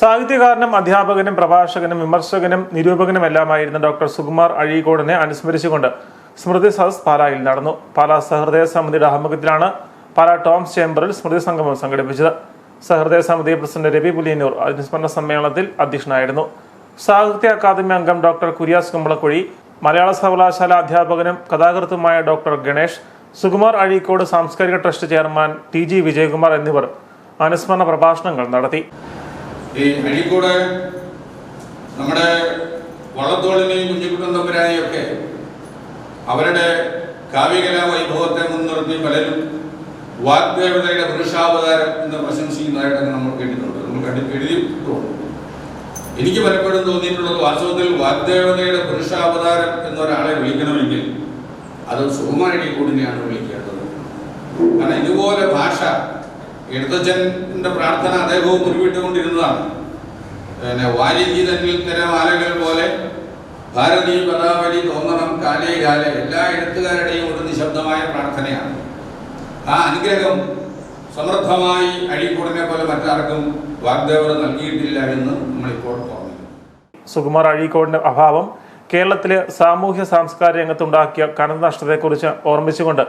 സാഹിത്യകാരനും അധ്യാപകനും പ്രഭാഷകനും വിമർശകനും നിരൂപകനും എല്ലാമായിരുന്ന ഡോക്ടർ സുകുമാർ അഴീകോടിനെ അനുസ്മരിച്ചുകൊണ്ട് സ്മൃതി സദസ് പാലായിൽ നടന്നു. പാലാ സഹൃദയ സമിതിയുടെ ആഭിമുഖ്യത്തിലാണ് പാലാ ടോംസ് ചേംബറിൽ സ്മൃതി സംഗമം സംഘടിപ്പിച്ചത്. സഹൃദയ സമിതി പ്രസിഡന്റ് രവി പുലിയന്നൂർ അനുസ്മരണ സമ്മേളനത്തിൽ അധ്യക്ഷനായിരുന്നു. സാഹിത്യ അക്കാദമി അംഗം ഡോക്ടർ കുര്യാസ് കുമ്പളക്കുഴി മലയാള സർവകലാശാല അധ്യാപകനും കഥാകൃത്തുമായ ഡോക്ടർ ഗണേഷ് സുകുമാർ അഴീക്കോട് സാംസ്കാരിക trust chairman T G Vijayakumar എന്നിവർ അനുസ്മരണ പ്രഭാഷണങ്ങൾ നടത്തി. ഈ അഴീക്കോട് നമ്മുടെ വള്ളത്തോളിനെയും കുഞ്ഞിക്കുട്ടൻ തമ്പുരാനെയും ഒക്കെ അവരുടെ കാവ്യകലാ വൈഭവത്തെ മുൻനിർത്തി പലരും വാഗ്ദേവതയുടെ പുരുഷാവതാരം എന്ന് പ്രശംസിക്കുന്നതായിട്ടൊക്കെ നമ്മൾ കേട്ടിട്ടുണ്ട്. നമ്മൾ കണ്ടി എഴുതിയിട്ടുണ്ട് എനിക്ക് പലപ്പോഴും തോന്നിയിട്ടുള്ളത് വാസ്തവത്തിൽ വാഗ്ദേവതയുടെ പുരുഷാവതാരം എന്നൊരാളെ വിളിക്കണമെങ്കിൽ അത് സുകുമാർ കൂടിനെയാണ് വിളിക്കേണ്ടത്. കാരണം ഇതുപോലെ ഭാഷ എഴുത്തച്ഛന്റെ പ്രാർത്ഥന അദ്ദേഹവും ഉരുവിട്ടുകൊണ്ടിരുന്നതാണ് പിന്നെ വാരിജി തന്നിൽ തിരമാലകൾ പോലെ ഭാരതീയ പദാവലി തോന്നണം കാലേ കാലെ എല്ലാ എഴുത്തുകാരുടെയും ഒരു നിശബ്ദമായ പ്രാർത്ഥനയാണ്. ആ അനുഗ്രഹം സമൃദ്ധമായി അഴീക്കോടിനെ പോലെ മറ്റാർക്കും വാഗ്ദേവർ നൽകിയിട്ടില്ല എന്ന് നമ്മളിപ്പോൾ ഓർമ്മിക്കുന്നു സുകുമാർ അഴീക്കോടിന്റെ അഭാവം കേരളത്തിലെ സാമൂഹ്യ സാംസ്കാരിക രംഗത്തുണ്ടാക്കിയ കനത്ത നഷ്ടത്തെക്കുറിച്ച് ഓർമ്മിച്ചുകൊണ്ട്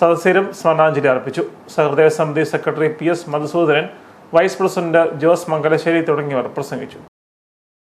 സദസ്യരും സ്മരണാഞ്ജലി അർപ്പിച്ചു. സഹൃദയ സമിതി secretary P S Madhusoodanan vice president Jose Mangalassery തുടങ്ങിയവർ പ്രസംഗിച്ചു.